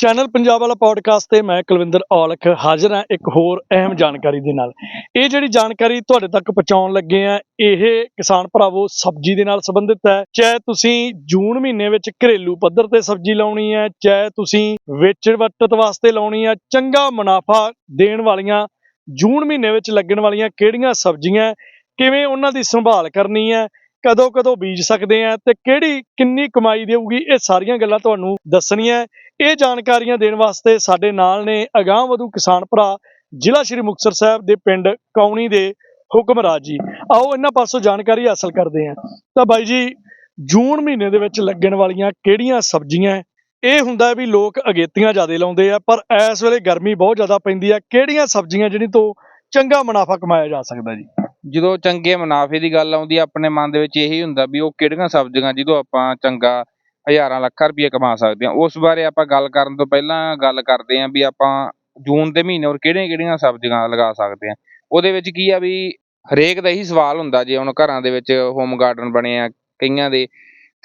Channel Punjab ਵਾਲਾ podcast ਤੇ ਮੈਂ ਕੁਲਵਿੰਦਰ ਔਲਖ ਹਾਜ਼ਰ ਹਾਂ ਇੱਕ ਹੋਰ ਅਹਿਮ ਜਾਣਕਾਰੀ ਦੇ ਨਾਲ। ਇਹ ਜਿਹੜੀ ਜਾਣਕਾਰੀ ਤੁਹਾਡੇ ਤੱਕ ਪਹੁੰਚਾਉਣ ਲੱਗੇ ਆ ਇਹ ਕਿਸਾਨ ਭਰਾਵੋ ਸਬਜ਼ੀ ਦੇ ਨਾਲ ਸੰਬੰਧਿਤ ਹੈ। ਚਾਹੇ ਤੁਸੀਂ ਜੂਨ ਮਹੀਨੇ ਵਿੱਚ ਘਰੇਲੂ ਪੱਧਰ ਤੇ ਸਬਜ਼ੀ ਲਾਉਣੀ ਹੈ, ਚਾਹੇ ਤੁਸੀਂ ਵੇਚਣ ਵਟਤ ਵਾਸਤੇ ਲਾਉਣੀ ਹੈ, ਚੰਗਾ ਮੁਨਾਫਾ ਦੇਣ ਵਾਲੀਆਂ, ਜੂਨ ਮਹੀਨੇ ਵਿੱਚ ਲੱਗਣ ਵਾਲੀਆਂ ਕਿਹੜੀਆਂ ਸਬਜ਼ੀਆਂ, ਕਿਵੇਂ ਉਹਨਾਂ ਦੀ ਸੰਭਾਲ ਕਰਨੀ ਹੈ ਕਦੋਂ ਕਦੋਂ ਬੀਜ ਸਕਦੇ ਆ ਤੇ ਕਿਹੜੀ, ਕਿੰਨੀ ਕਮਾਈ ਦੇਊਗੀ, ਇਹ ਸਾਰੀਆਂ ਗੱਲਾਂ ਤੁਹਾਨੂੰ ਦੱਸਣੀਆਂ ਇਹ ਜਾਣਕਾਰੀਆਂ ਦੇਣ ਵਾਸਤੇ ਸਾਡੇ ਨਾਲ ਨੇ ਅਗਾਂਹ ਵਧੂ ਕਿਸਾਨ ਭਰਾ ਜ਼ਿਲ੍ਹਾ ਸ਼੍ਰੀ ਮੁਕਤਸਰ ਸਾਹਿਬ ਦੇ ਪਿੰਡ ਕੌਣੀ ਦੇ ਹੁਕਮਰਾਜ ਜੀ। ਆਓ ਇਹਨਾਂ ਪਾਸੋਂ ਜਾਣਕਾਰੀ ਹਾਸਲ ਕਰਦੇ ਹਾਂ। ਤਾਂ ਬਾਈ ਜੀ, ਜੂਨ ਮਹੀਨੇ ਦੇ ਵਿੱਚ ਲੱਗਣ ਵਾਲੀਆਂ ਕਿਹੜੀਆਂ ਸਬਜ਼ੀਆਂ ਇਹ ਹੁੰਦਾ ਵੀ ਲੋਕ ਅਗੇਤੀਆਂ ਜ਼ਿਆਦਾ ਲਾਉਂਦੇ ਆ, ਪਰ ਇਸ ਵੇਲੇ ਗਰਮੀ ਬਹੁਤ ਜ਼ਿਆਦਾ ਪੈਂਦੀ ਆ ਕਿਹੜੀਆਂ ਸਬਜ਼ੀਆਂ ਜਿਹੜੀ ਤੋਂ ਚੰਗਾ ਮੁਨਾਫਾ ਕਮਾਇਆ ਜਾ ਸਕਦਾ ਜੀ? ਜਦੋਂ ਚੰਗੇ ਮੁਨਾਫੇ ਦੀ ਗੱਲ ਆਉਂਦੀ ਆ, ਆਪਣੇ ਮਨ ਦੇ ਵਿੱਚ ਇਹੀ ਹੁੰਦਾ ਵੀ ਉਹ ਕਿਹੜੀਆਂ ਸਬਜ਼ੀਆਂ ਜਿਹਦੋਂ ਆਪਾਂ ਚੰਗਾ ਹਜ਼ਾਰਾਂ ਲੱਖਾਂ ਰੁਪਏ ਕਮਾ ਸਕਦੇ ਹਾਂ। ਉਸ ਬਾਰੇ ਆਪਾਂ ਗੱਲ ਕਰਨ ਤੋਂ ਪਹਿਲਾਂ ਗੱਲ ਕਰਦੇ ਹਾਂ ਵੀ ਆਪਾਂ ਜੂਨ ਦੇ ਮਹੀਨੇ ਹੋਰ ਕਿਹੜੀਆਂ ਕਿਹੜੀਆਂ ਸਬਜ਼ੀਆਂ ਲਗਾ ਸਕਦੇ ਹਾਂ। ਉਹਦੇ ਵਿੱਚ ਕੀ ਆ ਵੀ ਹਰੇਕ ਦਾ ਇਹੀ ਸਵਾਲ ਹੁੰਦਾ ਜੇ ਹੁਣ ਘਰਾਂ ਦੇ ਵਿੱਚ ਹੋਮ ਗਾਰਡਨ ਬਣੇ ਆ, ਕਈਆਂ ਦੇ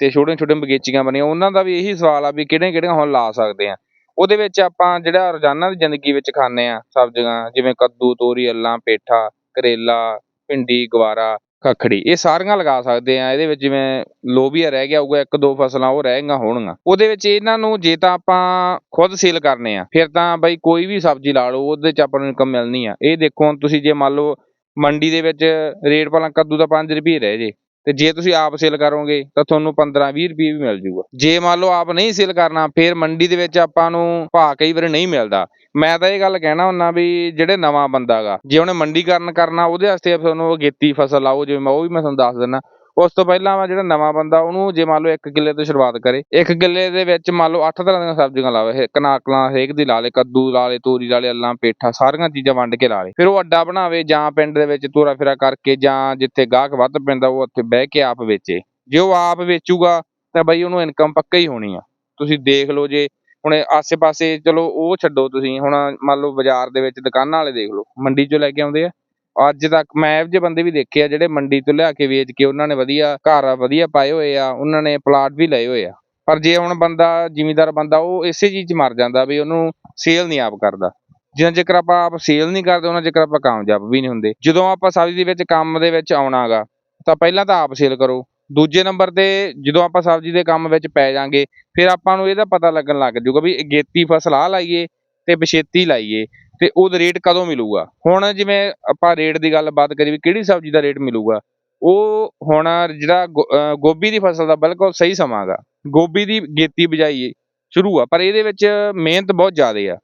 ਤੇ ਛੋਟੇ ਛੋਟੀਆਂ ਬਗੀਚੀਆਂ ਬਣੀਆਂ, ਉਹਨਾਂ ਦਾ ਵੀ ਇਹੀ ਸਵਾਲ ਆ ਵੀ ਕਿਹੜੀਆਂ ਕਿਹੜੀਆਂ ਹੁਣ ਲਾ ਸਕਦੇ ਆ ਉਹਦੇ ਵਿੱਚ ਆਪਾਂ ਜਿਹੜਾ ਰੋਜ਼ਾਨਾ ਦੀ ਜ਼ਿੰਦਗੀ ਵਿੱਚ ਖਾਂਦੇ ਆ ਸਬਜ਼ੀਆਂ, ਜਿਵੇਂ ਕੱਦੂ, ਤੋਰੀ, ਅੱਲਾਂ, ਪੇਠਾ, ਕਰੇਲਾ ਭਿੰਡੀ, ਗਵਾਰਾ, ਖੱਖੜੀ, ਇਹ ਸਾਰੀਆਂ ਲਗਾ ਸਕਦੇ ਆ ਇਹਦੇ ਵਿੱਚ ਜਿਵੇਂ ਲੋਬੀਆ ਰਹਿ ਗਿਆ, ਹੋਊਗਾ ਇੱਕ ਦੋ ਫਸਲਾਂ ਉਹ ਰਹਿ ਗਈਆਂ ਹੋਣਗੀਆਂ। ਉਹਦੇ ਵਿੱਚ ਇਹਨਾਂ ਨੂੰ ਜੇ ਤਾਂ ਆਪਾਂ ਖੁਦ ਸੇਲ ਕਰਨੇ ਆ, ਫਿਰ ਤਾਂ ਬਈ ਕੋਈ ਵੀ ਸਬਜ਼ੀ ਲਾ ਲਓ, ਉਹਦੇ ਚ ਆਪਾਂ ਨੂੰ ਇਨਕਮ ਮਿਲਣੀ ਆ। ਇਹ ਦੇਖੋ ਹੁਣ ਤੁਸੀਂ ਜੇ ਮੰਨ ਲਓ ਮੰਡੀ ਦੇ ਵਿੱਚ ਰੇਟ ਭਲਾ ਕੱਦੂ ਦਾ 5 ਰੁਪਏ ਰਹਿ ਜੇ ਤੇ ਜੇ ਤੁਸੀਂ ਆਪ ਸੇਲ ਕਰੋਗੇ ਤਾਂ ਤੁਹਾਨੂੰ 15 20 ਰੁਪਏ ਵੀ ਮਿਲ ਜੂਗਾ। ਜੇ ਮੰਨ ਲਓ ਆਪ ਨਹੀਂ ਸੇਲ ਕਰਨਾ, ਫਿਰ ਮੰਡੀ ਦੇ ਵਿੱਚ ਆਪਾਂ ਨੂੰ ਭਾਅ ਕਈ ਵਾਰ ਨਹੀਂ ਮਿਲਦਾ। ਮੈਂ ਤਾਂ ਇਹ ਗੱਲ ਕਹਿਣਾ ਹੁੰਨਾ ਵੀ ਜਿਹੜੇ ਨਵਾਂ ਬੰਦਾ ਗਾ, ਜੇ ਉਹਨੇ ਮੰਡੀਕਰਨ ਕਰਨਾ, ਉਹਦੇ ਵਾਸਤੇ ਤੁਹਾਨੂੰ ਅਗੇਤੀ ਫਸਲ ਲਾਓ, ਜਿਵੇਂ ਮੈਂ ਉਹ ਵੀ ਮੈਂ ਤੁਹਾਨੂੰ ਦੱਸ ਦਿੰਦਾ। ਉਸ ਤੋਂ ਪਹਿਲਾਂ ਵਾ ਜਿਹੜਾ ਨਵਾਂ ਬੰਦਾ, ਉਹਨੂੰ ਜੇ ਮੰਨ ਲਓ ਇੱਕ ਕਿੱਲੇ ਤੋਂ ਸ਼ੁਰੂਆਤ ਕਰੇ, ਇੱਕ ਕਿੱਲੇ ਦੇ ਵਿੱਚ ਮੰਨ ਲਓ 8 ਤਰ੍ਹਾਂ ਦੀਆਂ ਸਬਜ਼ੀਆਂ ਲਾਵੇ ਇਹ ਕਨਾਕਲਾਂ ਹਰੇਕ ਦੀ ਲਾ ਲੇ, ਕੱਦੂ ਲਾ ਲੇ, ਤੋਰੀ ਲਾ ਲੇ, ਅੱਲਾਂ, ਪੇਠਾ, ਸਾਰੀਆਂ ਚੀਜ਼ਾਂ ਵੰਡ ਕੇ ਲਾ ਲੇ। ਫਿਰ ਉਹ ਅੱਡਾ ਬਣਾਵੇ ਜਾਂ ਪਿੰਡ ਦੇ ਵਿੱਚ ਤੋਰਾ ਫੇਰਾ ਕਰਕੇ ਜਾਂ ਜਿੱਥੇ ਗਾਹਕ ਵੱਧ ਪੈਂਦਾ, ਉਹ ਉੱਥੇ ਬਹਿ ਕੇ ਆਪ ਵੇਚੇ। ਜੇ ਉਹ ਆਪ ਵੇਚੂਗਾ, ਤਾਂ ਬਈ ਉਹਨੂੰ ਇਨਕਮ ਪੱਕਾ ਹੀ ਹੋਣੀ ਆ। ਤੁਸੀਂ ਦੇਖ ਲਓ ਜੇ ਹੁਣ ਆਸੇ-ਪਾਸੇ, ਚਲੋ ਉਹ ਛੱਡੋ ਤੁਸੀਂ, ਹੁਣ ਮੰਨ ਲਓ ਬਾਜ਼ਾਰ ਦੇ ਵਿੱਚ ਦੁਕਾਨਾਂ ਵਾਲੇ ਦੇਖ ਲਓ, ਮੰਡੀ 'ਚੋਂ ਲੈ ਕੇ ਆਉਂਦੇ ਆ। ਅੱਜ ਤੱਕ ਮੈਂ ਇਹੋ ਜਿਹੇ ਬੰਦੇ ਵੀ ਦੇਖੇ ਆ ਜਿਹੜੇ ਮੰਡੀ ਤੋਂ ਲਿਆ ਕੇ ਵੇਚ ਕੇ ਉਹਨਾਂ ਨੇ ਵਧੀਆ ਘਰ ਵਧੀਆ ਪਾਏ ਹੋਏ ਆ, ਉਹਨਾਂ ਨੇ ਪਲਾਟ ਵੀ ਲਏ ਹੋਏ ਆ। ਪਰ ਜੇ ਹੁਣ ਬੰਦਾ, ਜ਼ਿਮੀਦਾਰ ਬੰਦਾ ਉਹ ਇਸੇ ਚੀਜ਼ 'ਚ ਮਰ ਜਾਂਦਾ ਵੀ ਉਹਨੂੰ ਸੇਲ ਨਹੀਂ ਆਪ ਕਰਦਾ। ਜਿੰਨਾ ਚਿਰ ਆਪਾਂ ਆਪ ਸੇਲ ਨਹੀਂ ਕਰਦੇ, ਉਹਨਾਂ ਚਿਰ ਆਪਾਂ ਕਾਮਯਾਬ ਵੀ ਨਹੀਂ ਹੁੰਦੇ। ਜਦੋਂ ਆਪਾਂ ਸਬਜ਼ੀ ਦੇ ਵਿੱਚ ਕੰਮ ਦੇ ਵਿੱਚ ਆਉਣਾਗਾ ਤਾਂ ਪਹਿਲਾਂ ਤਾਂ ਆਪ ਸੇਲ ਕਰੋ। ਦੂਜੇ ਨੰਬਰ ਤੇ ਜਦੋਂ ਆਪਾਂ ਸਬਜ਼ੀ ਦੇ ਕੰਮ ਵਿੱਚ ਪੈ ਜਾਾਂਗੇ, ਫਿਰ ਆਪਾਂ ਨੂੰ ਇਹਦਾ ਪਤਾ ਲੱਗਣ ਲੱਗ ਜਾਊਗਾ ਵੀ ਅਗੇਤੀ ਫਸਲ ਆ ਲਾਈਏ ਤੇ ਬਛੇਤੀ ਲਾਈਏ। ਤੇ ਉਹਦਾ ਰੇਟ ਕਦੋਂ ਮਿਲੂਗਾ? ਹੁਣ ਜਿਵੇਂ ਆਪਾਂ ਰੇਟ ਦੀ ਗੱਲ ਬਾਤ ਕਰੀ ਵੀ ਕਿਹੜੀ ਸਬਜ਼ੀ ਦਾ ਰੇਟ ਮਿਲੂਗਾ, ਉਹ ਹੁਣ ਜਿਹੜਾ ਗੋ- ਗੋਭੀ ਦੀ ਫਸਲ ਦਾ ਬਿਲਕੁਲ ਸਹੀ ਸਮਾਂ ਗਾ। ਗੋਭੀ ਦੀ ਗੇਤੀ ਬਜਾਈ ਸ਼ੁਰੂ ਆ, ਪਰ ਇਹਦੇ ਵਿੱਚ ਮਿਹਨਤ ਬਹੁਤ ਜ਼ਿਆਦਾ ਆ।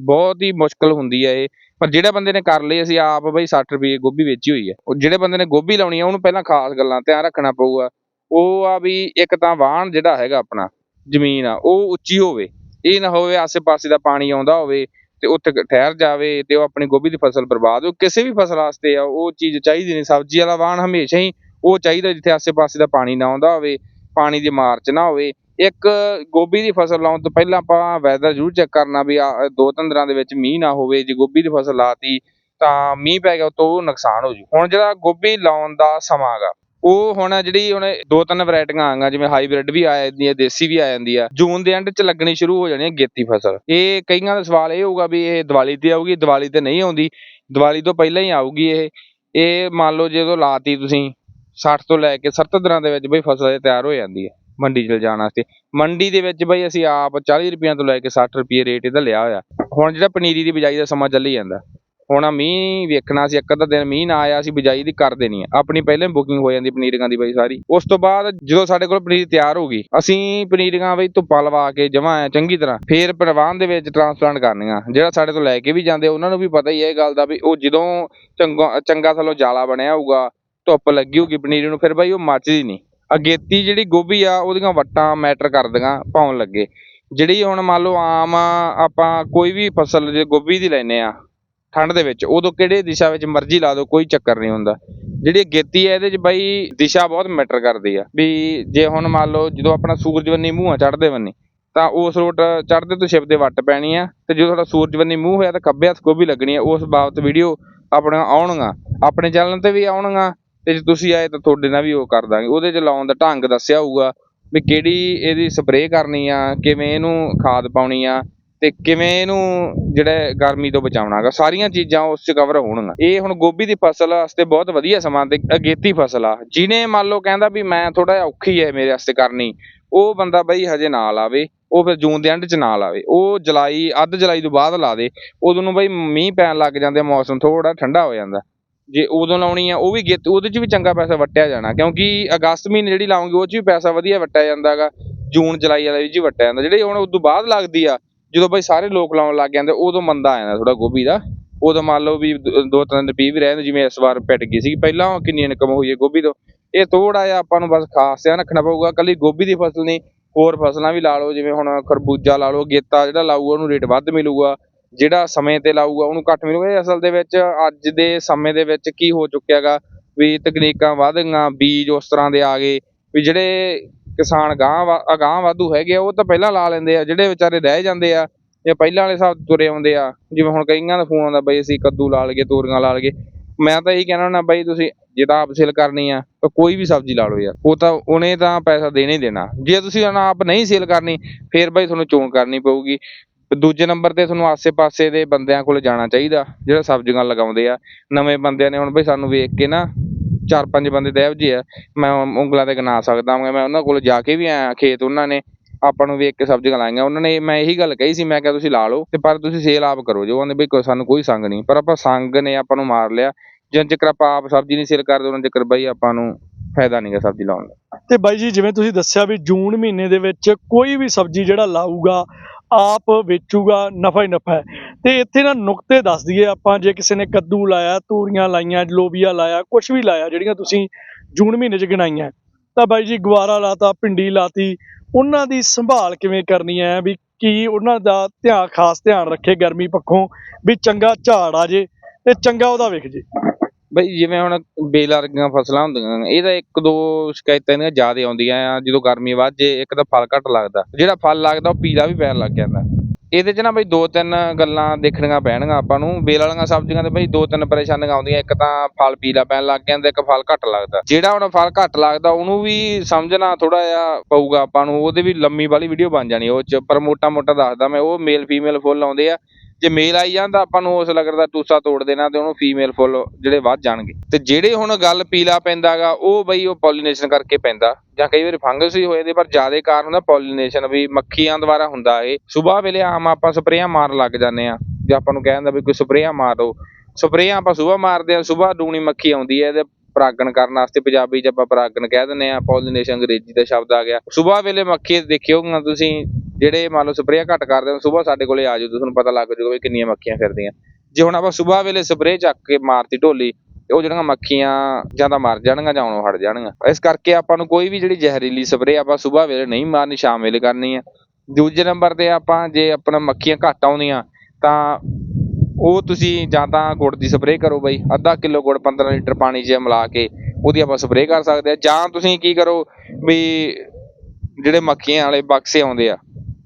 ਬਹੁਤ ਹੀ ਮੁਸ਼ਕਲ ਹੁੰਦੀ ਹੈ ਇਹ। ਪਰ ਜਿਹੜੇ ਬੰਦੇ ਨੇ ਕਰ ਲਈ ਅਸੀਂ ਆਪ ਬਈ 60 ਰੁਪਏ ਗੋਭੀ ਵੇਚੀ ਹੋਈ ਹੈ ਉਹ ਜਿਹੜੇ ਬੰਦੇ ਨੇ ਗੋਭੀ ਲਾਉਣੀ ਆ, ਉਹਨੂੰ ਪਹਿਲਾਂ ਖਾਸ ਗੱਲਾਂ ਧਿਆਨ ਰੱਖਣਾ ਪਊਗਾ। ਉਹ ਆ ਵੀ ਇੱਕ ਤਾਂ ਵਾਹਣ ਜਿਹੜਾ ਹੈਗਾ ਆਪਣਾ, ਜ਼ਮੀਨ ਆ, ਉਹ ਉੱਚੀ ਹੋਵੇ। ਇਹ ਨਾ ਹੋਵੇ ਆਸੇ-ਪਾਸੇ ਦਾ ਪਾਣੀ ਆਉਂਦਾ ਹੋਵੇ ਤੇ ਉੱਥੇ ਠਹਿਰ ਜਾਵੇ ਤੇ ਉਹ ਆਪਣੀ ਗੋਭੀ ਦੀ ਫਸਲ ਬਰਬਾਦ ਹੋ ਕਿਸੇ ਵੀ ਫਸਲ ਵਾਸਤੇ ਆ, ਉਹ ਚੀਜ਼ ਚਾਹੀਦੀ ਨਹੀਂ, ਸਬਜ਼ੀ ਵਾਲਾ ਵਾਹਣ ਹਮੇਸ਼ਾ ਹੀ ਉਹ ਚਾਹੀਦਾ ਜਿੱਥੇ ਆਸੇ-ਪਾਸੇ ਦਾ ਪਾਣੀ ਨਾ ਆਉਂਦਾ ਹੋਵੇ, ਪਾਣੀ ਦੀ ਮਾਰਚ ਨਾ ਹੋਵੇ। ਇੱਕ ਗੋਭੀ ਦੀ ਫਸਲ ਲਾਉਣ ਤੋਂ ਪਹਿਲਾਂ ਆਪਾਂ ਵੈਦਰ ਜ਼ਰੂਰ ਚੈੱਕ ਕਰਨਾ ਵੀ ਆਹ ਦੋ ਤਿੰਨ ਦਿਨਾਂ ਦੇ ਵਿੱਚ ਮੀਂਹ ਨਾ ਹੋਵੇ, ਜੇ ਗੋਭੀ ਦੀ ਫਸਲ ਲਾਤੀ ਤਾਂ ਮੀਂਹ ਪੈ ਗਿਆ ਤੋਂ ਉਹ ਨੁਕਸਾਨ ਹੋ ਜੂ। ਹੁਣ ਜਿਹੜਾ ਗੋਭੀ ਲਾਉਣ ਦਾ ਸਮਾਂ ਗਾ ਉਹ ਹੁਣ ਜਿਹੜੀ ਹੁਣ ਦੋ ਤਿੰਨ ਵੈਰਾਈਟੀਆਂ ਆਈਆਂ, ਜਿਵੇਂ ਹਾਈਬ੍ਰਿਡ ਵੀ ਆ ਜਾਂਦੀ ਹੈ, ਦੇਸੀ ਵੀ ਆ ਜਾਂਦੀ ਆ ਜੂਨ ਦੇ ਐਂਡ 'ਚ ਲੱਗਣੀ ਸ਼ੁਰੂ ਹੋ ਜਾਣੀ ਹੈ ਗੇਤੀ ਫਸਲ। ਇਹ ਕਈਆਂ ਦਾ ਸਵਾਲ ਇਹ ਹੋਊਗਾ ਵੀ ਇਹ ਦੀਵਾਲੀ ਤੇ ਆਊਗੀ, ਦੀਵਾਲੀ ਤੇ ਨਹੀਂ ਆਉਂਦੀ। ਦੀਵਾਲੀ ਤੋਂ ਪਹਿਲਾਂ ਹੀ ਆਊਗੀ ਇਹ। ਇਹ ਮੰਨ ਲਓ ਜਦੋਂ ਲਾਤੀ ਤੁਸੀਂ 60 ਤੋਂ ਲੈ ਕੇ 70 ਦਿਨਾਂ ਦੇ ਵਿੱਚ ਬਈ ਫਸਲ ਇਹ ਤਿਆਰ ਹੋ ਜਾਂਦੀ ਹੈ ਮੰਡੀ 'ਚ ਜਾਣ ਵਾਸਤੇ। ਮੰਡੀ ਦੇ ਵਿੱਚ ਬਈ ਅਸੀਂ ਆਪ 40 ਰੁਪਈਆਂ ਤੋਂ ਲੈ ਕੇ 60 ਰੁਪਏ ਰੇਟ ਇਹਦਾ ਲਿਆ ਹੋਇਆ। ਹੁਣ ਜਿਹੜਾ ਪਨੀਰੀ ਦੀ ਬਿਜਾਈ ਦਾ ਸਮਾਂ ਚੱਲੀ ਜਾਂਦਾ। ਹੁਣ ਮੀਂਹ ਵੇਖਣਾ ਸੀ, ਇੱਕ ਅੱਧਾ ਦਿਨ ਮੀਂਹ ਨਾ ਆਇਆ ਅਸੀਂ ਬਿਜਾਈ ਦੀ ਕਰ ਦੇਣੀ ਆ। ਆਪਣੀ ਪਹਿਲਾਂ ਹੀ ਬੁਕਿੰਗ ਹੋ ਜਾਂਦੀ ਪਨੀਰੀਆਂ ਦੀ ਬਈ ਸਾਰੀ। ਉਸ ਤੋਂ ਬਾਅਦ ਜਦੋਂ ਸਾਡੇ ਕੋਲ ਪਨੀਰੀ ਤਿਆਰ ਹੋ ਗਈ, ਅਸੀਂ ਪਨੀਰੀਆਂ ਬਈ ਧੁੱਪਾਂ ਲਵਾ ਕੇ ਜਮਾ ਚੰਗੀ ਤਰ੍ਹਾਂ। ਫੇਰ ਪਰਵਾਨ ਦੇ ਵਿੱਚ ਟ੍ਰਾਂਸਪਲਾਂਟ ਕਰਨੀਆਂ ਜਿਹੜਾ ਸਾਡੇ ਤੋਂ ਲੈ ਕੇ ਵੀ ਜਾਂਦੇ ਉਹਨਾਂ ਨੂੰ ਵੀ ਪਤਾ ਹੀ ਹੈ ਇਹ ਗੱਲ ਦਾ ਵੀ ਉਹ ਜਦੋਂ ਚੰਗਾ ਚੰਗਾ ਥੱਲੋਂ ਜਾਲਾ ਬਣਿਆ ਹੋਊਗਾ, ਧੁੱਪ ਲੱਗੀ ਹੋਊਗੀ ਪਨੀਰੀ ਨੂੰ, ਫਿਰ ਬਈ ਉਹ ਮੱਚਦੀ ਨਹੀਂ। ਅਗੇਤੀ ਜਿਹੜੀ ਗੋਭੀ ਆ, ਉਹਦੀਆਂ ਵੱਟਾਂ ਮੈਟਰ ਕਰਦੀਆਂ ਪਾਉਣ ਲੱਗੇ। ਜਿਹੜੀ ਹੁਣ ਮੰਨ ਲਓ ਆਮ ਆਪਾਂ ਕੋਈ ਵੀ ਫਸਲ ਜੇ ਗੋਭੀ ਦੀ ਲੈਨੇ ਆ ਠੰਡ ਦੇ ਵਿੱਚ, ਉਦੋਂ ਕਿਹੜੇ ਦਿਸ਼ਾ ਵਿੱਚ ਮਰਜ਼ੀ ਲਾ ਦਿਓ, ਕੋਈ ਚੱਕਰ ਨਹੀਂ ਹੁੰਦਾ। ਜਿਹੜੀ ਗੇਤੀ ਹੈ, ਇਹਦੇ 'ਚ ਬਾਈ ਦਿਸ਼ਾ ਬਹੁਤ ਮੈਟਰ ਕਰਦੀ ਆ। ਵੀ ਜੇ ਹੁਣ ਮੰਨ ਲਓ, ਜਦੋਂ ਆਪਣਾ ਸੂਰਜ ਵੰਨੀ ਮੂੰਹ ਆ ਚੜ੍ਹਦੇ ਬੰਨੀ, ਤਾਂ ਉਸ ਰੋਟ ਚੜ੍ਹਦੇ ਤੋਂ ਛਿਪਦੇ ਵੱਟ ਪੈਣੀ ਆ, ਤੇ ਜਦੋਂ ਤੁਹਾਡਾ ਸੂਰਜ ਵੰਨੀ ਮੂੰਹ ਹੋਇਆ, ਤਾਂ ਖੱਬੇ ਹੱਥ ਗੋਭੀ ਲੱਗਣੀ ਆ, ਉਸ ਬਾਬਤ ਵੀਡੀਓ ਆਪਣਾ ਆਉਣਗੀਆਂ ਆਪਣੇ ਚੈਨਲ ਤੇ ਵੀ ਆਉਣਗੀਆਂ ਤੇ ਜੇ ਤੁਸੀਂ ਆਏ ਤਾਂ ਤੁਹਾਡੇ ਨਾਲ ਵੀ ਉਹ ਕਰ ਦਾਂਗੇ। ਉਹਦੇ 'ਚ ਲਾਉਣ ਦਾ ਢੰਗ ਦੱਸਿਆ ਹੋਊਗਾ ਵੀ ਕਿਹੜੀ ਇਹਦੀ ਸਪਰੇਅ ਕਰਨੀ ਆ, ਕਿਵੇਂ ਇਹਨੂੰ ਖਾਦ ਪਾਉਣੀ ਆ ਤੇ ਕਿਵੇਂ ਇਹਨੂੰ ਜਿਹੜਾ ਗਰਮੀ ਤੋਂ ਬਚਾਉਣਾਗਾ ਸਾਰੀਆਂ ਚੀਜ਼ਾਂ ਉਸ 'ਚ ਕਵਰ ਹੋਣਗੀਆਂ। ਇਹ ਹੁਣ ਗੋਭੀ ਦੀ ਫਸਲ ਵਾਸਤੇ ਬਹੁਤ ਵਧੀਆ ਸਮਾਂ ਤੇ ਅਗੇਤੀ ਫਸਲ ਆ। ਜਿਹਨੇ ਮੰਨ ਲਓ ਕਹਿੰਦਾ ਵੀ ਮੈਂ ਥੋੜਾ ਜਿਹਾ ਔਖੀ ਹੈ ਮੇਰੇ ਵਾਸਤੇ ਕਰਨੀ ਉਹ ਬੰਦਾ ਬਈ ਹਜੇ ਨਾ ਲਾਵੇ ਉਹ ਫਿਰ ਜੂਨ ਦੇ ਐਂਡ 'ਚ ਨਾ ਲਾਵੇ। ਉਹ ਜੁਲਾਈ ਅੱਧ ਜੁਲਾਈ ਤੋਂ ਬਾਅਦ ਲਾ ਦੇ ਉਦੋਂ ਨੂੰ ਬਈ ਮੀਂਹ ਪੈਣ ਲੱਗ ਜਾਂਦੇ ਆ, ਮੌਸਮ ਥੋੜਾ ਠੰਡਾ ਹੋ ਜਾਂਦਾ। ਜੇ ਉਦੋਂ ਲਾਉਣੀ ਆ ਉਹ ਵੀ ਗਿੱਤ ਉਹਦੇ 'ਚ ਵੀ ਚੰਗਾ ਪੈਸਾ ਵੱਟਿਆ ਜਾਣਾ ਕਿਉਂਕਿ ਅਗਸਤ ਮਹੀਨੇ ਜਿਹੜੀ ਲਾਉਂਗੇ ਉਹ 'ਚ ਵੀ ਪੈਸਾ ਵਧੀਆ ਵੱਟਿਆ ਜਾਂਦਾਗਾ ਜੂਨ ਜੁਲਾਈ ਵਾਲੇ ਵਿੱਚ ਵੀ ਵੱਟਿਆ ਜਾਂਦਾ। ਜਿਹੜੇ ਹੁਣ ਉਦੋਂ ਬਾਅਦ ਲੱਗਦੀ ਆ ਜਦੋਂ ਬਾਈ ਸਾਰੇ ਲੋਕ ਲਾਉਣ ਲੱਗ ਜਾਂਦੇ, ਉਦੋਂ ਮੰਦਾ ਆ ਜਾਂਦਾ ਥੋੜਾ ਗੋਭੀ ਦਾ। ਉਦੋਂ ਮੰਨ ਲਓ ਵੀ ਦੋ ਤਿੰਨ ਰੁਪਏ ਵੀ ਰਹਿੰਦੇ, ਜਿਵੇਂ ਇਸ ਵਾਰ ਪਿੱਟ ਗਈ ਸੀ ਪਹਿਲਾਂ ਕਿੰਨੀ ਇਨਕਮ ਹੋਈ ਹੈ ਗੋਭੀ ਤੋਂ? ਇਹ ਥੋੜਾ ਜਿਹਾ ਆਪਾਂ ਨੂੰ ਬਸ ਖਾਸ ਧਿਆਨ ਰੱਖਣਾ ਪਊਗਾ। ਕੱਲੀ ਗੋਭੀ ਦੀ ਫਸਲ ਨਹੀਂ, ਹੋਰ ਫਸਲਾਂ ਵੀ ਲਾ ਲਓ, ਜਿਵੇਂ ਹੁਣ ਖਰਬੂਜਾ ਲਾ ਲਓ, ਗੇਤਾ ਜਿਹੜਾ ਲਾਊਗਾ, ਉਹਨੂੰ ਰੇਟ ਵੱਧ ਮਿਲੂਗਾ। ਜਿਹੜਾ ਸਮੇਂ ਤੇ ਲਾਊਗਾ, ਉਹਨੂੰ ਘੱਟ ਮਿਲੂਗਾ। ਇਹ ਅਸਲ ਦੇ ਵਿੱਚ ਅੱਜ ਦੇ ਸਮੇਂ ਦੇ ਵਿੱਚ ਕੀ ਹੋ ਚੁੱਕਿਆਗਾ? ਵੀ ਤਕਨੀਕਾਂ ਵਧ ਗਈਆਂ, ਬੀਜ ਉਸ ਤਰ੍ਹਾਂ ਦੇ ਆ ਗਏ। ਵੀ ਜਿਹੜੇ ਕਿਸਾਨ ਗਾਂ ਅਗਾਂਹ ਵਾਧੂ ਹੈਗੇ ਆ, ਉਹ ਤਾਂ ਪਹਿਲਾਂ ਲਾ ਲੈਂਦੇ ਆ, ਜਿਹੜੇ ਵਿਚਾਰੇ ਰਹਿ ਜਾਂਦੇ ਆ, ਜਾਂ ਪਹਿਲਾਂ ਵਾਲੇ ਹਿਸਾਬ ਤੁਰੇ ਆਉਂਦੇ ਆ, ਜਿਵੇਂ ਹੁਣ ਕਈਆਂ ਦਾ ਫੋਨ ਆਉਂਦਾ ਬਈ ਅਸੀਂ ਕੱਦੂ ਲਾ ਲਈਏ, ਤੋਰੀਆਂ ਲਾ ਲਈਏ, ਮੈਂ ਤਾਂ ਇਹੀ ਕਹਿਣਾ ਹੁੰਦਾ ਬਈ ਤੁਸੀਂ ਜੇ ਤਾਂ ਆਪ ਸੇਲ ਕਰਨੀ ਆ, ਤਾਂ ਕੋਈ ਵੀ ਸਬਜ਼ੀ ਲਾ ਲਓ ਯਾਰ, ਉਹ ਤਾਂ ਉਹਨੇ ਤਾਂ ਪੈਸਾ ਦੇਣਾ ਹੀ ਦੇਣਾ, ਜੇ ਤੁਸੀਂ ਹੁਣ ਆਪ ਨਹੀਂ ਸੇਲ ਕਰਨੀ, ਫੇਰ ਬਈ ਤੁਹਾਨੂੰ ਚੋਣ ਕਰਨੀ ਪਊਗੀ, ਦੂਜੇ ਨੰਬਰ ਤੇ ਤੁਹਾਨੂੰ ਆਸੇ-ਪਾਸੇ ਦੇ ਬੰਦਿਆਂ ਕੋਲ ਜਾਣਾ ਚਾਹੀਦਾ, ਜਿਹੜਾ ਸਬਜ਼ੀਆਂ ਲਗਾਉਂਦੇ ਆ, ਨਵੇਂ ਬੰਦਿਆਂ ਨੇ ਹੁਣ ਬਈ ਸਾਨੂੰ ਵੇਖ ਕੇ ਨਾ ਚਾਰ ਪੰਜ ਬੰਦੇ ਤਾਂ ਇਹੋ ਜਿਹੇ ਆ। ਮੈਂ ਉਂਗਲਾਂ ਤੇ ਗਿਣਾ ਸਕਦਾ ਹਾਂ ਮੈਂ ਉਹਨਾਂ ਕੋਲ ਜਾ ਕੇ ਵੀ ਆਇਆ, ਖੇਤ ਉਹਨਾਂ ਨੇ। ਆਪਾਂ ਨੂੰ ਵੇਖ ਕੇ ਸਬਜ਼ੀਆਂ ਲਾਈਆਂ ਉਹਨਾਂ ਨੇ ਮੈਂ ਇਹੀ ਗੱਲ ਕਹੀ ਸੀ, ਮੈਂ ਕਿਹਾ ਤੁਸੀਂ ਲਾ ਲਓ ਤੇ ਪਰ ਤੁਸੀਂ ਸੇਲ ਆਪ ਕਰੋ ਜੋ। ਕਹਿੰਦੇ ਬਈ ਕੋਈ, ਸਾਨੂੰ ਕੋਈ ਸੰਗ ਨਹੀਂ। ਪਰ ਆਪਾਂ ਸੰਗ ਨੇ ਆਪਾਂ ਨੂੰ ਮਾਰ ਲਿਆ। ਜਿੰਨ ਚਿਰ ਆਪਾਂ ਆਪ ਸਬਜ਼ੀ ਨਹੀਂ ਸੇਲ ਕਰਦੇ ਉਹਨਾਂ ਚਿਰ ਬਈ ਆਪਾਂ ਨੂੰ ਫਾਇਦਾ ਨਹੀਂਗਾ ਸਬਜ਼ੀ ਲਾਉਣ ਦਾ। ਤੇ ਬਾਈ ਜੀ, ਜਿਵੇਂ ਤੁਸੀਂ ਦੱਸਿਆ ਵੀ ਜੂਨ ਮਹੀਨੇ ਦੇ ਵਿੱਚ ਕੋਈ ਵੀ ਸਬਜ਼ੀ ਜਿਹੜਾ ਲਾਊਗਾ ਆਪ ਵੇਚੂਗਾ, ਨਫਾ ਹੀ ਨਫਾ ਹੈ। ਤੇ ਇੱਥੇ ਨਾ ਨੁਕਤੇ ਦੱਸ ਦਈਏ ਆਪਾਂ, ਜੇ ਕਿਸੇ ਨੇ ਕੱਦੂ ਲਾਇਆ ਤੂਰੀਆਂ ਲਾਈਆਂ, ਲੋਬੀਆ ਲਾਇਆ ਕੁਝ ਵੀ ਲਾਇਆ, ਜਿਹੜੀਆਂ ਤੁਸੀਂ ਜੂਨ ਮਹੀਨੇ 'ਚ ਗਿਣਾਈਆਂ, ਤਾਂ ਬਾਈ ਜੀ ਗਵਾਰਾ ਲਾਤਾ, ਭਿੰਡੀ ਲਾਤੀ, ਉਹਨਾਂ ਦੀ ਸੰਭਾਲ ਕਿਵੇਂ ਕਰਨੀ ਹੈ? ਵੀ ਕੀ ਉਹਨਾਂ ਦਾ ਧਿਆਨ ਖਾਸ ਧਿਆਨ ਰੱਖੇ ਗਰਮੀ ਪੱਖੋਂ? ਵੀ ਚੰਗਾ ਝਾੜ ਆ ਜੇ, ਤੇ ਚੰਗਾ ਉਹਦਾ ਵਿਕ ਜੇ। ਬਈ ਜਿਵੇਂ ਹੁਣ ਬੇਲ ਵਰਗੀਆਂ ਫਸਲਾਂ ਹੁੰਦੀਆਂ ਇਹ ਤਾਂ ਇੱਕ ਦੋ ਸ਼ਿਕਾਇਤਾਂ ਇਹਦੀਆਂ ਜ਼ਿਆਦਾ ਆਉਂਦੀਆਂ ਆ, ਜਦੋਂ ਗਰਮੀ ਵੱਧ ਜੇ ਇੱਕ ਤਾਂ ਫਲ ਘੱਟ ਲੱਗਦਾ, ਜਿਹੜਾ ਫਲ ਲੱਗਦਾ ਉਹ ਪੀਲਾ ਵੀ ਪੈਣ ਲੱਗ ਜਾਂਦਾ। ਇਹਦੇ 'ਚ ਨਾ ਬਈ ਦੋ ਤਿੰਨ ਗੱਲਾਂ ਦੇਖਣੀਆਂ ਪੈਣਗੀਆਂ ਆਪਾਂ ਨੂੰ, ਬੇਲ ਵਾਲੀਆਂ ਸਬਜ਼ੀਆਂ ਤੇ ਬਈ ਦੋ ਤਿੰਨ ਪਰੇਸ਼ਾਨੀਆਂ ਆਉਂਦੀਆਂ, ਇੱਕ ਤਾਂ ਫਲ ਪੀਲਾ ਪੈਣ ਲੱਗ ਜਾਂਦਾ, ਇੱਕ ਫਲ ਘੱਟ ਲੱਗਦਾ। ਜਿਹੜਾ ਹੁਣ ਫਲ ਘੱਟ ਲੱਗਦਾ, ਉਹਨੂੰ ਵੀ ਸਮਝਣਾ ਥੋੜਾ ਜਿਹਾ ਪਊਗਾ ਆਪਾਂ ਨੂੰ, ਉਹਦੇ ਵੀ ਲੰਮੀ ਵਾਲੀ ਵੀਡੀਓ ਬਣ ਜਾਣੀ, ਉਹ 'ਚ ਪਰ ਮੋਟਾ ਮੋਟਾ ਦੱਸਦਾ ਮੈਂ, ਉਹ ਮੇਲ ਫੀਮੇਲ ਫੁੱਲ ਆਉਂਦੇ ਆ ਜੇ ਮੇਲ ਆਈ ਜਾਂਦਾ, ਆਪਾਂ ਨੂੰ ਉਸ ਲਗਰ ਦਾ ਟੂਸਾ ਤੋੜ ਦੇਣਾ ਤੇ ਉਹਨੂੰ ਫੀਮੇਲ ਫੁੱਲ ਜਿਹੜੇ ਵੱਧ ਜਾਣਗੇ। ਤੇ ਜਿਹੜੇ ਹੁਣ ਗੱਲ ਪੀਲਾ ਪੈਂਦਾਗਾ ਉਹ ਬਈ ਉਹ ਪੋਲੀਨੇਸ਼ਨ ਕਰਕੇ ਪੈਂਦਾ। ਜਾਂ ਕਈ ਵਾਰੀ ਫੰਗਸ ਵੀ ਹੋ ਜਾਂਦੇ ਪਰ ਜ਼ਿਆਦਾ ਕਾਰਨ ਹੁੰਦਾ ਪੋਲੀਨੇਸ਼ਨ ਵੀ ਮੱਖੀਆਂ ਦੁਆਰਾ ਹੁੰਦਾ ਇਹ। ਸਵੇਰ ਵੇਲੇ ਆਮ ਆਪਾਂ ਸਪਰੇਆਂ ਮਾਰਨ ਲੱਗ ਜਾਂਦੇ ਆ ਜੇ ਆਪਾਂ ਨੂੰ ਕਹਿੰਦਾ ਵੀ ਕੋਈ ਸਪਰੇਆਂ ਮਾਰੋ। ਸਪਰੇਆਂ ਆਪਾਂ ਸਵੇਰ ਮਾਰਦੇ ਆ ਸਵੇਰ ਡੂਣੀ ਮੱਖੀ ਆਉਂਦੀ ਹੈ ਇਹਦੇ ਪਰਾਗਣ ਕਰਨ ਵਾਸਤੇ ਪੰਜਾਬੀ ਚ ਆਪਾਂ ਪਰਾਗਣ ਕਹਿ ਦਿੰਦੇ ਆ ਪੋਲੀਨੇਸ਼ਨ ਅੰਗਰੇਜ਼ੀ ਦਾ ਸ਼ਬਦ ਆ ਗਿਆ। ਸਵੇਰ ਵੇਲੇ ਮੱਖੀ ਦੇਖਿਓਗਾ ਤੁਸੀਂ ਜਿਹੜੇ ਮੰਨ ਲਓ ਸਪਰੇਅ ਘੱਟ ਕਰਦੇ ਹੋ ਸਵੇਰ ਸਾਡੇ ਕੋਲੇ ਆ ਜਾਓ ਤੁਹਾਨੂੰ ਪਤਾ ਲੱਗ ਜਾਊਗਾ ਵੀ ਕਿੰਨੀਆਂ ਮੱਖੀਆਂ ਫਿਰਦੀਆਂ। ਜੇ ਹੁਣ ਆਪਾਂ ਸਵੇਰ ਵੇਲੇ ਸਪਰੇਅ ਚੱਕ ਕੇ ਮਾਰਤੀ ਢੋਲੀ, ਤੇ ਉਹ ਜਿਹੜੀਆਂ ਮੱਖੀਆਂ ਜਾਂ ਤਾਂ ਮਰ ਜਾਣਗੀਆਂ ਜਾਂ ਉਹਨੂੰ ਹਟ ਜਾਣਗੀਆਂ। ਇਸ ਕਰਕੇ ਆਪਾਂ ਨੂੰ ਕੋਈ ਵੀ ਜਿਹੜੀ ਜ਼ਹਿਰੀਲੀ ਸਪਰੇਅ ਆਪਾਂ ਸਵੇਰ ਵੇਲੇ ਨਹੀਂ ਮਾਰਨੀ, ਸ਼ਾਮ ਵੇਲੇ ਕਰਨੀ ਆ। ਦੂਜੇ ਨੰਬਰ ਤੇ ਆਪਾਂ ਜੇ ਆਪਣਾ ਮੱਖੀਆਂ ਘੱਟ ਆਉਂਦੀਆਂ, ਤਾਂ ਉਹ ਤੁਸੀਂ ਜਾਂ ਤਾਂ ਗੁੜ ਦੀ ਸਪਰੇਅ ਕਰੋ ਬਈ, ਅੱਧਾ ਕਿਲੋ ਗੁੜ 15 ਲੀਟਰ ਪਾਣੀ 'ਚ ਮਿਲਾ ਕੇ ਉਹਦੀ ਆਪਾਂ ਸਪਰੇਅ ਕਰ ਸਕਦੇ ਆ। ਜਾਂ ਤੁਸੀਂ ਕੀ ਕਰੋ ਵੀ ਜਿਹੜੇ ਮੱਖੀਆਂ ਵਾਲੇ ਬਕਸੇ ਆਉਂਦੇ ਆ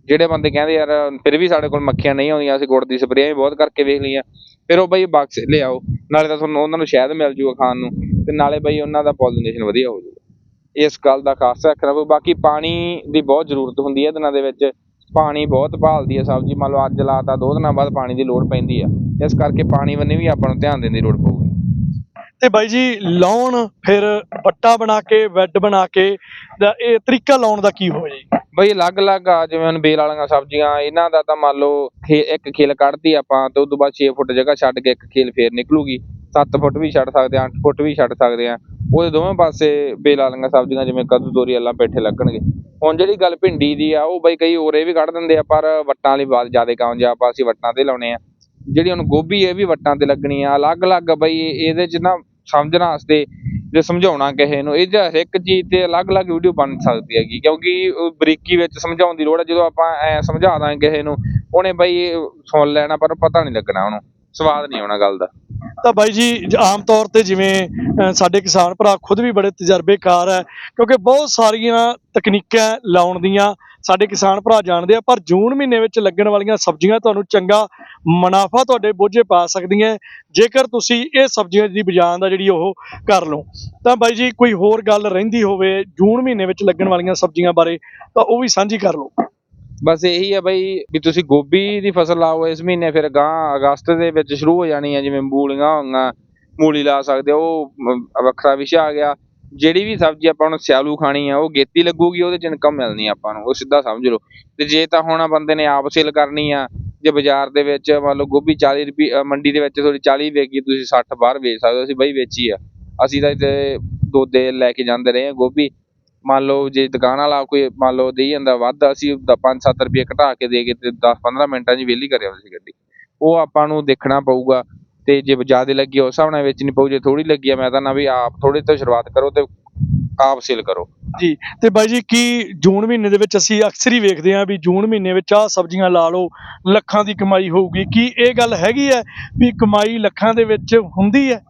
ਜਿਹੜੇ ਬੰਦੇ ਕਹਿੰਦੇ ਯਾਰ, ਫਿਰ ਵੀ ਸਾਡੇ ਕੋਲ ਮੱਖੀਆਂ ਨਹੀਂ ਆਉਂਦੀਆਂ, ਅਸੀਂ ਗੁੜ ਦੀ ਸਪਰੇਅ ਵੀ ਬਹੁਤ ਕਰਕੇ ਵੇਖ ਲਈਆਂ। ਫਿਰ ਉਹ ਬਈ ਬਕਸੇ ਲਿਆਓ, ਨਾਲੇ ਤਾਂ ਤੁਹਾਨੂੰ ਉਹਨਾਂ ਨੂੰ ਸ਼ਹਿਦ ਮਿਲ ਜੂਗਾ ਖਾਣ ਨੂੰ, ਤੇ ਨਾਲੇ ਬਈ ਉਹਨਾਂ ਦਾ ਪੋਲੀਨੇਸ਼ਨ ਵਧੀਆ ਹੋ ਜਾਊਗਾ ਇਸ ਗੱਲ ਦਾ ਖਾਸ ਰੱਖਣਾ ਪਊ। ਬਾਕੀ ਪਾਣੀ ਦੀ ਬਹੁਤ ਜ਼ਰੂਰਤ ਹੁੰਦੀ ਹੈ ਦਿਨਾਂ ਦੇ ਵਿੱਚ। ਪਾਣੀ ਬਹੁਤ ਭਾਲਦੀ ਹੈ ਸਬਜ਼ੀ, ਮੰਨ ਲਓ ਅੱਜ ਲਾਤਾ, ਦੋ ਦਿਨਾਂ ਬਾਅਦ ਪਾਣੀ ਦੀ ਲੋੜ ਪੈਂਦੀ ਆ। ਇਸ ਕਰਕੇ ਪਾਣੀ ਵੱਲ ਵੀ ਆਪਾਂ ਨੂੰ ਧਿਆਨ ਦੇਣ ਦੀ ਲੋੜ ਪਊਗੀ ਤੇ ਬਾਈ ਜੀ ਲਾਉਣ, ਫਿਰ ਵੱਟਾ ਬਣਾ ਕੇ ਬੈੱਡ ਬਣਾ ਕੇ, ਦਾ ਇਹ ਤਰੀਕਾ ਲਾਉਣ ਦਾ ਕੀ ਹੋਵੇ ਜੀ? ਬਈ ਅਲੱਗ-ਅਲੱਗ ਆ, ਜਿਵੇਂ ਹੁਣ ਬੇਲ ਵਾਲੀਆਂ ਸਬਜ਼ੀਆਂ, ਇਹਨਾਂ ਦਾ ਤਾਂ ਮੰਨ ਲਓ ਖੇ- ਇੱਕ ਖੇਲ ਕੱਢਦੀ ਆਪਾਂ, ਤੇ ਉਸ ਤੋਂ ਬਾਅਦ 6 ਫੁੱਟ ਜਗ੍ਹਾ ਛੱਡ ਕੇ ਇੱਕ ਖੇਲ ਫੇਰ ਨਿਕਲੂਗੀ। 7 ਫੁੱਟ ਵੀ ਛੱਡ ਸਕਦੇ ਆ 8 ਫੁੱਟ ਵੀ ਛੱਡ ਸਕਦੇ ਆ। ਉਹਦੇ ਦੋਵੇਂ ਪਾਸੇ ਬੇਲ ਵਾਲੀਆਂ ਸਬਜ਼ੀਆਂ, ਜਿਵੇਂ ਕੱਦੂ ਤੋਰੀ ਅੱਲਾ ਬੈਠੇ ਲੱਗਣਗੇ। ਹੁਣ ਜਿਹੜੀ ਗੱਲ ਭਿੰਡੀ ਦੀ ਆ, ਉਹ ਬਈ ਕਈ ਔਰੇ ਵੀ ਕੱਢ ਦਿੰਦੇ ਆ, ਪਰ ਵੱਟਾਂ ਵਾਲੀ ਬਾਤ ਜ਼ਿਆਦਾ ਕਾਮਯਾਬ ਆ ਅਸੀਂ ਵੱਟਾਂ ਤੇ ਲਾਉਣੇ ਆ। ਜਿਹੜੀ ਹੁਣ ਗੋਭੀ, ਇਹ ਵੀ ਵੱਟਾਂ ਤੇ ਲੱਗਣੀ ਆ। ਅਲੱਗ-ਅਲੱਗ ਬਈ, ਇਹਦੇ 'ਚ ਨਾ ਸਮਝਣ ਵਾਸਤੇ ਜੇ ਸਮਝਾਉਣਾ ਕਿਸੇ ਨੂੰ, ਇਹ 'ਚ ਇੱਕ ਚੀਜ਼ ਤੇ ਅਲੱਗ-ਅਲੱਗ ਵੀਡੀਓ ਬਣ ਸਕਦੀ ਹੈਗੀ, ਕਿਉਂਕਿ ਬਰੀਕੀ ਵਿੱਚ ਸਮਝਾਉਣ ਦੀ ਲੋੜ ਹੈ, ਜਦੋਂ ਆਪਾਂ ਐ ਸਮਝਾ ਦਾਂਗੇ ਕਿਸੇ ਨੂੰ, ਉਹਨੇ ਬਈ ਸੁਣ ਲੈਣਾ, ਪਰ ਪਤਾ ਨਹੀਂ ਲੱਗਣਾ ਉਹਨੂੰ, ਸਵਾਦ ਨਹੀਂ ਆਉਣਾ ਗੱਲ ਦਾ। ਤਾਂ ਬਾਈ ਜੀ, ਆਮ ਤੌਰ ਤੇ ਜਿਵੇਂ ਸਾਡੇ ਕਿਸਾਨ ਭਰਾ ਖੁਦ ਵੀ ਬੜੇ ਤਜਰਬੇਕਾਰ ਹੈ, ਕਿਉਂਕਿ ਬਹੁਤ ਸਾਰੀਆਂ ਤਕਨੀਕਾਂ ਲਾਉਣ ਦੀਆਂ ਸਾਡੇ ਕਿਸਾਨ ਭਰਾ ਜਾਣਦੇ ਆ, ਪਰ ਜੂਨ ਮਹੀਨੇ ਵਿੱਚ ਲੱਗਣ ਵਾਲੀਆਂ ਸਬਜ਼ੀਆਂ ਤੁਹਾਨੂੰ ਚੰਗਾ ਮੁਨਾਫਾ ਤੁਹਾਡੇ ਬੋਝੇ ਪਾ ਸਕਦੀਆਂ ਜੇਕਰ ਤੁਸੀਂ ਇਹ ਸਬਜ਼ੀਆਂ ਦੀ ਬਜਾਨ ਦਾ ਜਿਹੜੀ ਉਹ ਕਰ ਲਓ, ਤਾਂ ਬਾਈ ਜੀ ਕੋਈ ਹੋਰ ਗੱਲ ਰਹਿੰਦੀ ਹੋਵੇ ਜੂਨ ਮਹੀਨੇ ਵਿੱਚ ਲੱਗਣ ਵਾਲੀਆਂ ਸਬਜ਼ੀਆਂ ਬਾਰੇ, ਤਾਂ ਉਹ ਵੀ ਸਾਂਝੀ ਕਰ ਲਓ। ਬਸ ਇਹੀ ਆ ਬਈ ਵੀ ਤੁਸੀਂ ਗੋਭੀ ਦੀ ਫਸਲ ਲਾਓ, ਇਸ ਮਹੀਨੇ ਫਿਰ ਗਾਂ ਅਗਸਤ ਦੇ ਵਿੱਚ ਸ਼ੁਰੂ ਹੋ ਜਾਣੀ ਆ, ਜਿਵੇਂ ਮੂਲੀਆਂ ਹੋਈਆਂ, ਮੂਲੀ ਲਾ ਸਕਦੇ ਹੋ ਉਹ ਵੱਖਰਾ ਵਿਸ਼ਾ ਆ ਗਿਆ। ਜਿਹੜੀ ਵੀ ਸਬਜ਼ੀ ਆਪਾਂ ਨੂੰ ਸਿਆਲੂ ਖਾਣੀ ਆ, ਉਹ ਗੇਤੀ ਲੱਗੂਗੀ, ਉਹਦੇ ਚ ਇਨਕਮ ਮਿਲਣੀ ਆਪਾਂ ਨੂੰ, ਉਹ ਸਿੱਧਾ ਸਮਝ ਲਓ। ਤੇ ਜੇ ਤਾਂ ਹੁਣ ਬੰਦੇ ਨੇ ਆਪ ਸੇਲ ਕਰਨੀ ਆ, ਜੇ ਬਾਜ਼ਾਰ ਦੇ ਵਿੱਚ ਮੰਨ ਲਓ ਗੋਭੀ 40 ਰੁਪਏ ਮੰਡੀ ਦੇ ਵਿੱਚ ਤੁਹਾਡੀ 40 ਵੇਚੀ, ਤੁਸੀਂ 60 ਬਾਹਰ ਵੇਚ ਸਕਦੇ ਹੋ, ਅਸੀਂ ਬਈ ਵੇਚੀ ਆ। ਅਸੀਂ ਤਾਂ ਇੱਥੇ ਦੋ ਲੈ ਕੇ ਜਾਂਦੇ ਰਹੇ ਆ ਗੋਭੀ। ਮੰਨ ਲਓ ਜੇ ਦੁਕਾਨ ਵਾਲਾ ਕੋਈ ਮੰਨ ਲਓ ਦੇਈ ਜਾਂਦਾ ਵੱਧ, ਅਸੀਂ 5-7 ਰੁਪਏ ਘਟਾ ਕੇ ਦੇ ਕੇ ਤੇ 10-15 ਮਿੰਟਾਂ 'ਚ ਵਿਹਲੀ ਕਰਿਆ ਸੀ ਗੱਡੀ। ਉਹ ਆਪਾਂ ਨੂੰ ਦੇਖਣਾ ਪਊਗਾ ਤੇ ਜੇ ਜ਼ਿਆਦਾ ਲੱਗੀ ਉਸ ਹਿਸਾਬ ਨਾਲ ਵੇਚਣੀ ਪਊ ਜੇ ਥੋੜੀ ਲੱਗੀ ਆ ਮੈਂ ਤਾਂ ਨਾ ਵੀ ਆਪ ਥੋੜੀ ਤੋਂ ਸ਼ੁਰੂਆਤ ਕਰੋ ਤੇ ਆਪ ਸੇਲ ਕਰੋ। ਜੀ ਤੇ ਬਾਈ ਜੀ ਕੀ ਜੂਨ ਮਹੀਨੇ ਦੇ ਵਿੱਚ ਅਸੀਂ ਅਕਸਰ ਹੀ ਵੇਖਦੇ ਹਾਂ ਵੀ ਜੂਨ ਮਹੀਨੇ ਵਿੱਚ ਆਹ ਸਬਜ਼ੀਆਂ ਲਾ ਲਓ ਲੱਖਾਂ ਦੀ ਕਮਾਈ ਹੋਊਗੀ। ਕੀ ਇਹ ਗੱਲ ਹੈਗੀ ਹੈ ਵੀ ਕਮਾਈ ਲੱਖਾਂ ਦੇ ਵਿੱਚ ਹੁੰਦੀ ਹੈ?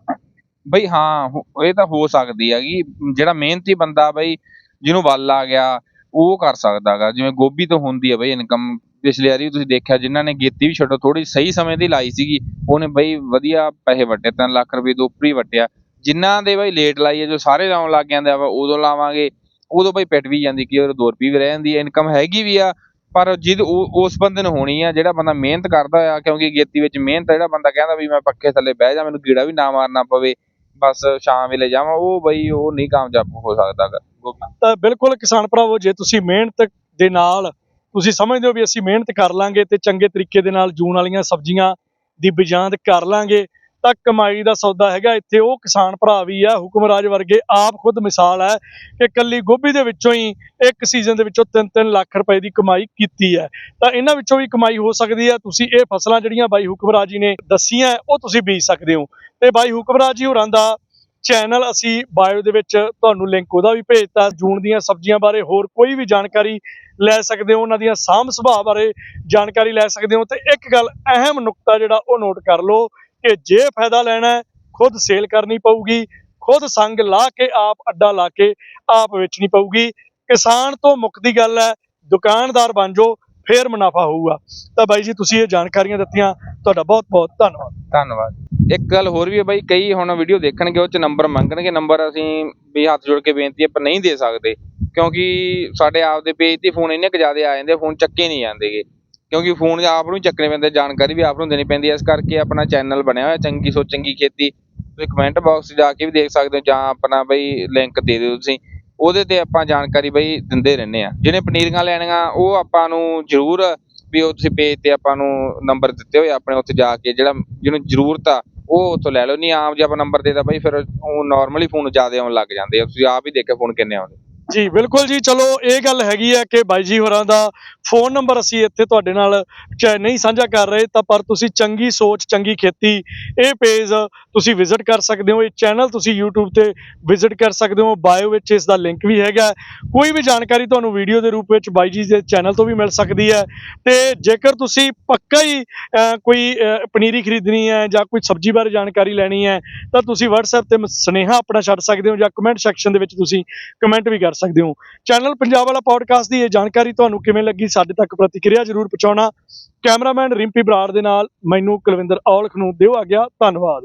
ਬਈ ਹਾਂ ਹੋ- ਇਹ ਤਾਂ ਹੋ ਸਕਦੀ ਹੈਗੀ। ਜਿਹੜਾ ਮਿਹਨਤੀ ਬੰਦਾ ਬਈ ਜਿਹਨੂੰ ਵੱਲ ਆ ਗਿਆ ਉਹ ਕਰ ਸਕਦਾਗਾ ਜਿਵੇਂ ਗੋਭੀ ਤੋਂ ਹੁੰਦੀ ਹੈ ਬਈ ਇਨਕਮ ਪਿਛਲੇ ਵਾਰੀ ਤੁਸੀਂ ਦੇਖਿਆ ਜਿਨ੍ਹਾਂ ਨੇ ਗੇਤੀ ਵੀ ਛੱਡੋ ਥੋੜੀ ਸਹੀ ਸਮੇਂ ਦੀ ਲਾਈ ਸੀਗੀ, ਉਹਨੇ ਬਈ ਵਧੀਆ ਪੈਸੇ ਵੱਟੇ 3 ਲੱਖ ਰੁਪਏ ਤੋਂ ਉੱਪਰ ਹੀ ਵੱਟਿਆ। ਜਿਨ੍ਹਾਂ ਦੇ ਬਈ ਲੇਟ ਲਾਈ ਹੈ, ਜੋ ਸਾਰੇ ਲਾਉਣ ਲੱਗ ਜਾਂਦੇ ਆ ਉਦੋਂ ਲਾਵਾਂਗੇ, ਉਦੋਂ ਬਈ ਪਿੱਟ ਵੀ ਜਾਂਦੀ ਕਿ ਉਹ 2 ਰੁਪਏ ਵੀ ਰਹਿ ਜਾਂਦੀ ਹੈ ਇਨਕਮ ਹੈਗੀ ਵੀ ਆ, ਪਰ ਜਿਦ ਉਸ ਬੰਦੇ ਨੂੰ ਹੋਣੀ ਆ, ਜਿਹੜਾ ਬੰਦਾ ਮਿਹਨਤ ਕਰਦਾ ਆ, ਕਿਉਂਕਿ ਗੇਤੀ ਵਿੱਚ ਮਿਹਨਤ ਜਿਹੜਾ ਬੰਦਾ ਕਹਿੰਦਾ ਵੀ ਮੈਂ ਪੱਖੇ ਥੱਲੇ ਬਹਿ ਜਾ, ਮੈਨੂੰ ਕੀੜਾ ਵੀ ਨਾ ਮਾਰਨਾ ਪਵੇ, ਬਸ ਸ਼ਾਮ ਵੇਲੇ ਜਾਵਾਂ, ਉਹ ਬਈ ਉਹ ਨਹੀਂ ਕਾਮਯਾਬ ਹੋ ਸਕਦਾ ਤਾਂ ਬਿਲਕੁਲ ਕਿਸਾਨ ਭਰਾਵੋ, ਜੇ ਤੁਸੀਂ ਮਿਹਨਤ ਦੇ ਨਾਲ ਤੁਸੀਂ ਸਮਝਦੇ ਹੋ ਵੀ ਅਸੀਂ ਮਿਹਨਤ ਕਰ ਲਾਂਗੇ ਤੇ ਚੰਗੇ ਤਰੀਕੇ ਦੇ ਨਾਲ ਜੂਨ ਵਾਲੀਆਂ ਸਬਜ਼ੀਆਂ ਦੀ ਬਿਜਾਂਦ ਕਰ ਲਾਂਗੇ, ਤਾਂ ਕਮਾਈ ਦਾ ਸੌਦਾ ਹੈਗਾ। ਇੱਥੇ ਉਹ ਕਿਸਾਨ ਭਰਾ ਵੀ ਆ, ਹੁਕਮਰਾਜ ਵਰਗੇ ਆਪ ਖੁਦ ਮਿਸਾਲ ਹੈ ਕਿ ਕੱਲੀ ਗੋਭੀ ਦੇ ਵਿੱਚੋਂ ਹੀ ਇੱਕ ਸੀਜ਼ਨ ਦੇ ਵਿੱਚੋਂ 3-3 ਲੱਖ ਰੁਪਏ ਦੀ ਕਮਾਈ ਕੀਤੀ ਹੈ। ਤਾਂ ਇਹਨਾਂ ਵਿੱਚੋਂ ਵੀ ਕਮਾਈ ਹੋ ਸਕਦੀ ਹੈ। ਤੁਸੀਂ ਇਹ ਫਸਲਾਂ ਜਿਹੜੀਆਂ ਬਾਈ ਹੁਕਮਰਾਜ ਜੀ ਨੇ ਦੱਸੀਆਂ, ਉਹ ਤੁਸੀਂ ਬੀਜ ਸਕਦੇ ਹੋ। ਤੇ ਬਾਈ ਹੁਕਮਰਾਜ ਜੀ ਹੋਰਾਂ ਦਾ ਚੈਨਲ ਅਸੀਂ ਬਾਇਓ ਦੇ ਵਿੱਚ ਤੁਹਾਨੂੰ ਲਿੰਕ ਉਹਦਾ ਵੀ ਭੇਜਤਾ, ਜੂਨ ਦੀਆਂ ਸਬਜ਼ੀਆਂ ਬਾਰੇ ਹੋਰ ਕੋਈ ਵੀ ਜਾਣਕਾਰੀ ਲੈ ਸਕਦੇ ਹੋ, ਉਹਨਾਂ ਦੀਆਂ ਸਾਂਭ ਸੁਭਾਅ ਬਾਰੇ ਜਾਣਕਾਰੀ ਲੈ ਸਕਦੇ ਹੋ, ਤੇ ਇੱਕ ਗੱਲ ਅਹਿਮ ਨੁਕਤਾ ਜਿਹੜਾ ਉਹ ਨੋਟ ਕਰ ਲਓ ਕਿ ਜੇ ਫਾਇਦਾ ਲੈਣਾ ਖੁਦ ਸੇਲ ਕਰਨੀ ਪਊਗੀ, ਖੁਦ ਸੰਗ ਲਾ ਕੇ ਆਪ ਅੱਡਾ ਲਾ ਕੇ ਆਪ ਵੇਚਣੀ ਪਊਗੀ। ਕਿਸਾਨ ਤੋਂ ਮੁੱਕਦੀ ਗੱਲ ਹੈ, ਦੁਕਾਨਦਾਰ ਬਣ ਜਾਓ, ਫੇਰ ਮੁਨਾਫਾ ਹੋਊਗਾ। ਤਾਂ ਬਾਈ ਜੀ, ਤੁਸੀਂ ਇਹ ਜਾਣਕਾਰੀਆਂ ਦਿੱਤੀਆਂ, ਤੁਹਾਡਾ ਬਹੁਤ ਬਹੁਤ ਧੰਨਵਾਦ। ਧੰਨਵਾਦ। ਇੱਕ ਗੱਲ ਹੋਰ ਵੀ ਹੈ ਬਾਈ, ਕਈ ਹੁਣ ਵੀਡੀਓ ਦੇਖਣਗੇ, ਉਹ ਚ ਨੰਬਰ ਮੰਗਣਗੇ ਨੰਬਰ ਅਸੀਂ ਵੀ ਹੱਥ ਜੋੜ ਕੇ ਬੇਨਤੀ ਆਪਾਂ ਨਹੀਂ ਦੇ ਸਕਦੇ। ਕਿਉਂਕਿ ਸਾਡੇ ਆਪ ਦੇ ਪੇਜ ਤੇ ਫੋਨ ਇੰਨੇ ਕੁ ਜ਼ਿਆਦਾ ਆ ਜਾਂਦੇ ਫੋਨ ਚੱਕੇ ਨਹੀਂ ਜਾਂਦੇਗੇ ਕਿਉਂਕਿ ਫੋਨ ਆਪ ਨੂੰ ਚੱਕਣੇ ਪੈਂਦੇ, ਜਾਣਕਾਰੀ ਵੀ ਆਪ ਨੂੰ ਦੇਣੀ ਪੈਂਦੀ ਹੈ। ਇਸ ਕਰਕੇ ਆਪਣਾ ਚੈਨਲ ਬਣਿਆ ਹੋਇਆ, ਚੰਗੀ ਸੋ ਚੰਗੀ ਖੇਤੀ। ਤੁਸੀਂ ਕਮੈਂਟ ਬਾਕਸ 'ਚ ਜਾ ਕੇ ਵੀ ਦੇਖ ਸਕਦੇ ਹੋ, ਜਾਂ ਆਪਣਾ ਬਈ ਲਿੰਕ ਦੇ ਦਿਓ ਤੁਸੀਂ। ਉਹਦੇ ਤੇ ਆਪਾਂ ਜਾਣਕਾਰੀ ਬਈ ਦਿੰਦੇ ਰਹਿੰਦੇ ਆ ਜਿਹਨੇ ਪਨੀਰੀਆਂ ਲੈਣੀਆਂ, ਉਹ ਆਪਾਂ ਨੂੰ ਜ਼ਰੂਰ ਵੀ ਉਹ ਤੁਸੀਂ ਪੇਜ ਤੇ ਆਪਾਂ ਨੂੰ ਨੰਬਰ ਦਿੱਤੇ ਹੋਏ ਆਪਣੇ ਉੱਥੇ ਜਾ ਕੇ, ਜਿਹੜਾ ਜਿਹਨੂੰ ਜ਼ਰੂਰਤ ਆ, ਉਹ ਉੱਥੋਂ ਲੈ ਲਓ। ਨਹੀਂ ਆਮ ਜੇ ਆਪਾਂ ਨੰਬਰ ਦੇਦਾ ਬਈ, ਫਿਰ ਉਹ ਨਾਰਮਲੀ ਫੋਨ ਜ਼ਿਆਦਾ ਆਉਣ ਲੱਗ ਜਾਂਦੇ ਆ। ਤੁਸੀਂ ਆਪ ਹੀ ਦੇਖਿਆ ਫੋਨ ਕਿੰਨੇ ਆਉਂਦੇ। ਜੀ, ਬਿਲਕੁਲ ਜੀ। ਚਲੋ, ਇਹ ਗੱਲ ਹੈਗੀ ਹੈ ਕਿ ਬਾਈ ਜੀ ਹੋਰਾਂ ਦਾ ਫੋਨ ਨੰਬਰ ਅਸੀਂ ਇੱਥੇ ਤੁਹਾਡੇ ਨਾਲ ਚਾਹੇ ਨਹੀਂ ਸਾਂਝਾ ਕਰ ਰਹੇ, ਤਾਂ ਪਰ ਤੁਸੀਂ ਚੰਗੀ ਸੋਚ, ਚੰਗੀ ਖੇਤੀ, ਇਹ ਪੇਜ ਤੁਸੀਂ ਵਿਜ਼ਿਟ ਕਰ ਸਕਦੇ ਹੋ, ਇਹ ਚੈਨਲ ਤੁਸੀਂ YouTube ਤੇ ਵਿਜ਼ਿਟ ਕਰ ਸਕਦੇ ਹੋ ਬਾਇਓ ਵਿੱਚ ਇਸ ਦਾ ਲਿੰਕ ਵੀ ਹੈਗਾ। ਕੋਈ ਵੀ ਜਾਣਕਾਰੀ ਤੁਹਾਨੂੰ ਵੀਡੀਓ ਦੇ ਰੂਪ ਵਿੱਚ ਬਾਈ ਜੀ ਦੇ ਚੈਨਲ ਤੋਂ ਵੀ ਮਿਲ ਸਕਦੀ ਹੈ। ਤੇ ਜੇਕਰ ਤੁਸੀਂ ਪੱਕਾ ਹੀ ਕੋਈ ਪਨੀਰੀ ਖਰੀਦਣੀ ਹੈ ਜਾਂ ਕੋਈ ਸਬਜ਼ੀ ਬਾਰੇ ਜਾਣਕਾਰੀ ਲੈਣੀ ਹੈ, ਤਾਂ ਤੁਸੀਂ WhatsApp ਤੇ ਸੁਨੇਹਾ ਆਪਣਾ ਛੱਡ ਸਕਦੇ ਹੋ ਜਾਂ ਕਮੈਂਟ ਸੈਕਸ਼ਨ ਦੇ ਵਿੱਚ ਤੁਸੀਂ ਕਮੈਂਟ ਵੀ ਕਰ ਸਕਦੇ ਹੋ। ਚੈਨਲ ਪੰਜਾਬ ਵਾਲਾ ਪੌਡਕਾਸਟ ਦੀ ਇਹ ਜਾਣਕਾਰੀ ਤੁਹਾਨੂੰ ਕਿਵੇਂ ਲੱਗੀ, ਸਾਡੇ ਤੱਕ ਪ੍ਰਤੀਕਿਰਿਆ ਜ਼ਰੂਰ ਪਹੁੰਚਾਉਣਾ। ਕੈਮਰਾਮੈਨ ਰਿੰਪੀ ਬਰਾੜ ਦੇ ਨਾਲ ਮੈਨੂੰ ਕੁਲਵਿੰਦਰ ਔਲਖ ਨੂੰ ਦਿਓ ਆ ਗਿਆ ਧੰਨਵਾਦ।